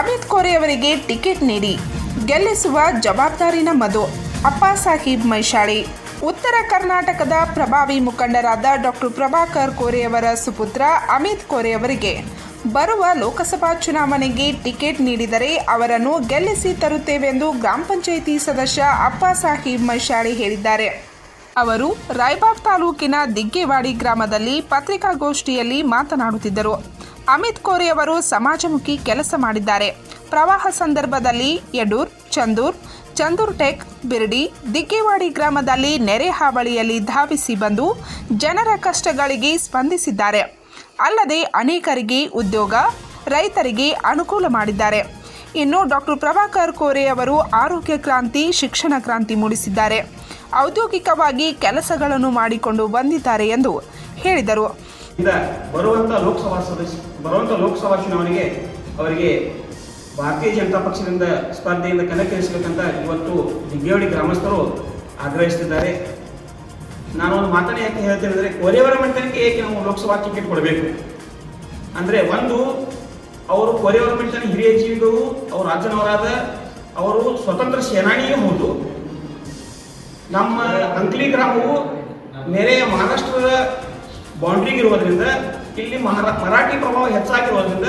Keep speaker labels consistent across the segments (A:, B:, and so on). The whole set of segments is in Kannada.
A: ಅಮಿತ್ ಕೋರೆ ಅವರಿಗೆ ಟಿಕೆಟ್ ನೀಡಿ. ಗೆಲ್ಲಿಸುವ ಜವಾಬ್ದಾರಿ ನಮ್ಮದು ಅಪ್ಪ ಸಾಹೀಬ್ ಮೈಶಾಳಿ. ಉತ್ತರ ಕರ್ನಾಟಕದ ಪ್ರಭಾವಿ ಮುಖಂಡರಾದ ಡಾಕ್ಟರ್ ಪ್ರಭಾಕರ್ ಕೋರೆಯವರ ಸುಪುತ್ರ ಅಮಿತ್ ಕೋರೆ ಅವರಿಗೆ ಬರುವ ಲೋಕಸಭಾ ಚುನಾವಣೆಗೆ ಟಿಕೆಟ್ ನೀಡಿದರೆ ಅವರನ್ನು ಗೆಲ್ಲಿಸಿ ತರುತ್ತೇವೆಂದು ಗ್ರಾಮ ಪಂಚಾಯಿತಿ ಸದಸ್ಯ ಅಪ್ಪ ಸಾಹೀಬ್ ಮೈಶಾಳಿ ಹೇಳಿದ್ದಾರೆ. ಅವರು ರಾಯಬಾಗ್ ತಾಲೂಕಿನ ದಿಗ್ಗೇವಾಡಿ ಗ್ರಾಮದಲ್ಲಿ ಪತ್ರಿಕಾಗೋಷ್ಠಿಯಲ್ಲಿ ಮಾತನಾಡುತ್ತಿದ್ದರು. ಅಮಿತ್ ಕೋರಿ ಅವರು ಸಮಾಜಮುಖಿ ಕೆಲಸ ಮಾಡಿದ್ದಾರೆ. ಪ್ರವಾಹ ಸಂದರ್ಭದಲ್ಲಿ ಯಡೂರ್, ಚಂದೂರ್ ಚಂದೂರ್ ಟೆಕ್, ಬಿರ್ಡಿ ದಿಗ್ಗೇವಾಡಿ ಗ್ರಾಮದಲ್ಲಿ ನೆರೆ ಹಾವಳಿಯಲ್ಲಿ ಧಾವಿಸಿ ಬಂದು ಜನರ ಕಷ್ಟಗಳಿಗೆ ಸ್ಪಂದಿಸಿದ್ದಾರೆ. ಅಲ್ಲದೆ ಅನೇಕರಿಗೆ ಉದ್ಯೋಗ, ರೈತರಿಗೆ ಅನುಕೂಲ ಮಾಡಿದ್ದಾರೆ. ಇನ್ನು ಡಾಕ್ಟರ್ ಪ್ರಭಾಕರ್ ಕೋರೆ ಅವರು ಆರೋಗ್ಯ ಕ್ರಾಂತಿ, ಶಿಕ್ಷಣ ಕ್ರಾಂತಿ ಮೂಡಿಸಿದ್ದಾರೆ. ಔದ್ಯೋಗಿಕವಾಗಿ ಕೆಲಸಗಳನ್ನು ಮಾಡಿಕೊಂಡು ಬಂದಿದ್ದಾರೆ ಎಂದು ಹೇಳಿದರು.
B: ಬರುವಂತ ಲೋಕಸಭಾ ಸದಸ್ಯ, ಬರುವಂತ ಲೋಕಸಭಾ ಚುನಾವಣೆಗೆ ಅವರಿಗೆ ಭಾರತೀಯ ಜನತಾ ಪಕ್ಷದಿಂದ ಸ್ಪರ್ಧೆಯಿಂದ ಕಣಕ್ಕಿಳಿಸಬೇಕಂತ ಇವತ್ತು ದಿಗ್ಗೇವಳಿ ಗ್ರಾಮಸ್ಥರು ಆಗ್ರಹಿಸುತ್ತಿದ್ದಾರೆ. ನಾನು ಒಂದು ಮಾತನ್ನ ಯಾಕೆ ಹೇಳ್ತೇನೆ ಅಂದರೆ ಕೊರೆಯವರ ಮಟ್ಟಕ್ಕೆ ಏಕೆ ನಾವು ಲೋಕಸಭಾ ಟಿಕೆಟ್ ಕೊಡಬೇಕು? ಅಂದರೆ ಒಂದು, ಅವರು ಕೊರೆಯವರ ಮಟ್ಟನ ಹಿರಿಯ ಜೀವಿಗಳು, ಅವರು ರಾಜನವರಾದ ಅವರು ಸ್ವತಂತ್ರ ಸೇನಾನಿಯೂ ಹೌದು. ನಮ್ಮ ಅಂಕ್ಲಿ ಗ್ರಾಮವು ನೆರೆಯ ಮಹಾರಾಷ್ಟ್ರದ ಬೌಂಡ್ರಿಗೆ ಇರೋದ್ರಿಂದ ಇಲ್ಲಿ ಮರಾಠಿ ಪ್ರಭಾವ ಹೆಚ್ಚಾಗಿರೋದ್ರಿಂದ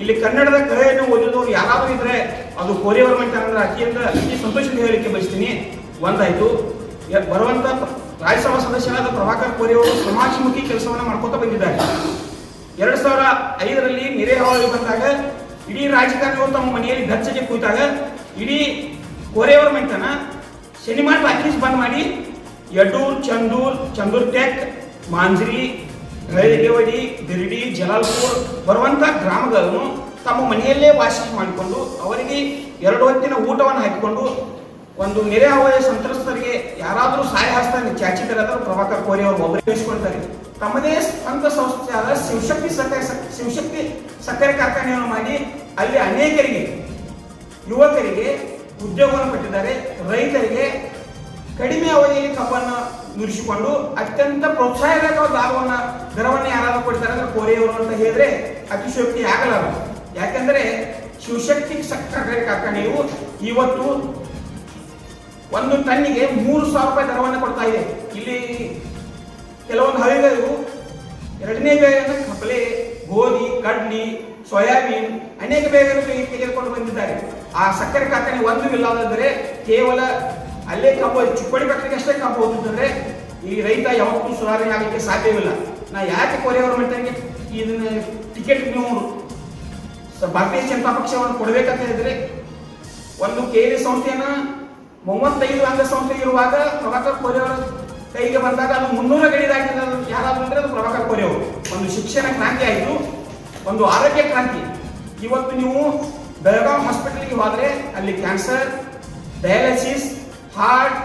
B: ಇಲ್ಲಿ ಕನ್ನಡದ ಕಲೆಯನ್ನು ಓದಿದವರು ಯಾರಾದರೂ ಇದ್ರೆ ಅದು ಕೋರಿಯವರ ಮಂಟ ಅಂದ್ರೆ ಅತಿಯಿಂದ ಅತಿ ಸಂತೋಷದಿಂದ ಹೇಳಲಿಕ್ಕೆ ಬಯಸ್ತೀನಿ. ಒಂದಾಯ್ತು. ಬರುವಂತ ರಾಜ್ಯಸಭಾ ಸದಸ್ಯರಾದ ಪ್ರಭಾಕರ್ ಕೋರಿಯವರು ಸಮಾಜಮುಖಿ ಕೆಲಸವನ್ನು ಮಾಡ್ಕೋತಾ ಬಂದಿದ್ದಾರೆ. ಎರಡ್ ಸಾವಿರ ಐದರಲ್ಲಿ ನೆರೆ ಹಾವಳಿ ಬಂದಾಗ, ಇಡೀ ರಾಜಕಾರಣಿಗಳು ತಮ್ಮ ಮನೆಯಲ್ಲಿ ಬೆಚ್ಚಗೆ ಕೂತಾಗ ಇಡೀ ಕೋರೆಯವರ ಮಂಟನ ಸಿನಿಮಾ ಟಾಕೀಸ್ ಬಂದ್ ಮಾಡಿ, ಯಡೂರ್, ಚಂದೂರ್ ಚಂದೂರ್ ಟೆಕ್ ಮಾಂಜ್ರಿ ರೈದೇವಡಿ ಗಿರಿಡಿ ಜಲಾಲ್ಪುರ್ ಬರುವಂಥ ಗ್ರಾಮಗಳನ್ನು ತಮ್ಮ ಮನೆಯಲ್ಲೇ ವಾಸ ಮಾಡಿಕೊಂಡು ಅವರಿಗೆ ಎರಡು ಹೊತ್ತಿನ ಊಟವನ್ನು ಹಾಕಿಕೊಂಡು ಒಂದು ನೆರೆ ಹಾವಳಿ ಸಂತ್ರಸ್ತರಿಗೆ ಯಾರಾದರೂ ಸಹಾಯ ಹಸ್ತ ಚಾಚಿದರಾದರೂ ಪ್ರಭಾಕರ್ ಕೋರಿ ಅವರು ಒಬ್ಬರೇ ತಮ್ಮದೇ ಸ್ವಂತ ಸಂಸ್ಥೆಯಾದ ಶಿವಶಕ್ತಿ ಸಕ್ಕರೆ ಶಿವಶಕ್ತಿ ಸಕ್ಕರೆ ಕಾರ್ಖಾನೆಯನ್ನು ಮಾಡಿ ಅಲ್ಲಿ ಅನೇಕರಿಗೆ ಯುವಕರಿಗೆ ಉದ್ಯೋಗವನ್ನು ಕೊಟ್ಟಿದ್ದಾರೆ. ರೈತರಿಗೆ ಕಡಿಮೆ ಅವಧಿಯಲ್ಲಿ ಕಬ್ಬನ್ನು ನುರಿಸಿಕೊಂಡು ಅತ್ಯಂತ ಪ್ರೋತ್ಸಾಹದಾಯಕ ಲಾಭವನ್ನ ದರವನ್ನು ಯಾರಾದ್ರೂ ಕೊಡ್ತಾರೆ ಅಂದ್ರೆ ಕೋರೆಯವರು ಅಂತ ಹೇಳಿದ್ರೆ ಅತಿಶಯೋಕ್ತಿ ಆಗಲ್ಲ ಯಾಕಂದ್ರೆ ಶಿವಶಕ್ತಿ ಸಕ್ಕರೆ ನೀವು, ಇವತ್ತು ಒಂದು ಟನ್ನಿಗೆ ಮೂರು ಸಾವಿರ ರೂಪಾಯಿ ದರವನ್ನು ಕೊಡ್ತಾ ಇದೆ. ಇಲ್ಲಿ ಕೆಲವೊಂದು ಹಳ್ಳಿಗಳು ಎರಡನೇ ಬೇಗನ ಕಪ್ಲೆ, ಗೋಧಿ, ಕಡ್ಲಿ, ಸೋಯಾಬೀನ್ ಅನೇಕ ಬೇಗ ತೆಗೆದುಕೊಂಡು ಬಂದಿದ್ದಾರೆ. ಆ ಸಕ್ಕರೆ ಕಾರ್ಖಾನೆ ಒಂದು ಇಲ್ಲವಾದರೆ ಕೇವಲ ಅಲ್ಲೇ ಕಬ್ಬು ಚುಕ್ಕಡಿ ಬೆಟ್ಟಕ್ಕೆ ಅಷ್ಟೇ ಕಬ್ಬು ಹೋಗುತ್ತಂದ್ರೆ ಈ ರೈತ ಯಾವತ್ತೂ ಸುಧಾರಣೆ ಆಗಲಿಕ್ಕೆ ಸಾಧ್ಯವಿಲ್ಲ. ನಾ ಯಾಕೆ ಕೊರೆಯವರ ಮಟ್ಟಕ್ಕೆ ಇದನ್ನ ಟಿಕೆಟ್ ನೀವು ಭಾರತೀಯ ಜನತಾ ಪಕ್ಷವನ್ನು ಕೊಡಬೇಕಂತ ಹೇಳಿದ್ರೆ ಒಂದು ಕೆ ಎ ಸಂಸ್ಥೆಯನ್ನ ಮೂವತ್ತೈದು ಅಂಗ ಸಂಸ್ಥೆ ಇರುವಾಗ ಪ್ರಭಾಕರ್ ಕೋರೆ ಅವರ ಕೈಗೆ ಬಂದಾಗ ಅದು ಮುನ್ನೂರ ಗಡಿ ದಾಟಿದ ಯಾರಾದ್ರು ಅಂದ್ರೆ ಅದು ಪ್ರಭಾಕರ್ ಕೋರೆ ಅವರು. ಒಂದು ಶಿಕ್ಷಣ ಕ್ರಾಂತಿ ಆಯಿತು, ಒಂದು ಆರೋಗ್ಯ ಕ್ರಾಂತಿ. ಇವತ್ತು ನೀವು ಬೆಳಗಾಂ ಹಾಸ್ಪಿಟಲ್ಗೆ ಹೋದ್ರೆ ಅಲ್ಲಿ ಕ್ಯಾನ್ಸರ್ ಡಯಾಲಿಸಿಸ್ ಹಾರ್ಟ್,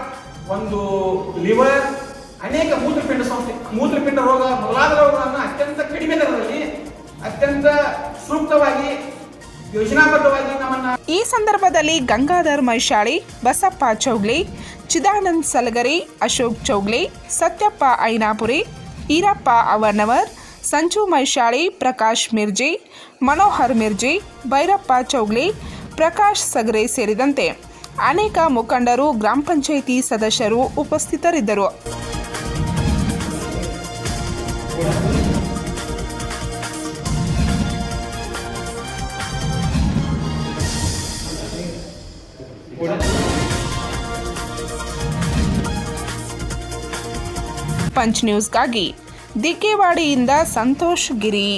B: ಒಂದು ಲಿವರ್, ಅನೇಕ ಮೂತ್ರಪಿಂಡ ಸಂಸ್ಥೆ ಮೂತ್ರಪಿಂಡ ರೋಗ ಮೊದಲಾದ ರೋಗಗಳನ್ನು ಅತ್ಯಂತ ಕಡಿಮೆ ದರದಲ್ಲಿ ಅತ್ಯಂತ ಸೂಕ್ತವಾಗಿ, ಯೋಜನಾಬದ್ಧವಾಗಿ ನಮ್ಮನ್ನ
A: ಈ ಸಂದರ್ಭದಲ್ಲಿ ಗಂಗಾಧರ್ ಮೈಶಾಳಿ, ಬಸಪ್ಪ ಚೌಗ್ಲಿ, ಚಿದಾನಂದ್ ಸಲಗರಿ, ಅಶೋಕ್ ಚೌಗ್ಲಿ, ಸತ್ಯಪ್ಪ ಐನಾಪುರಿ, ಈರಪ್ಪ ಅವರ್ನವರ್, ಸಂಜು ಮೈಶಾಳಿ, ಪ್ರಕಾಶ್ ಮಿರ್ಜಿ, ಮನೋಹರ್ ಮಿರ್ಜಿ, ಭೈರಪ್ಪ ಚೌಗ್ಲಿ, ಪ್ರಕಾಶ್ ಸಗರೆ ಸೇರಿದಂತೆ. ಅನೇಕ ಮುಖಂಡರು ಗ್ರಾಮ ಪಂಚಾಯಿತಿ ಸದಸ್ಯರು ಉಪಸ್ಥಿತರಿದ್ದರು. ಪಂಚ್ ನ್ಯೂಸ್ಗಾಗಿ ದಿಕ್ಕೇವಾಡಿಯಿಂದ ಸಂತೋಷ್ ಗಿರಿ.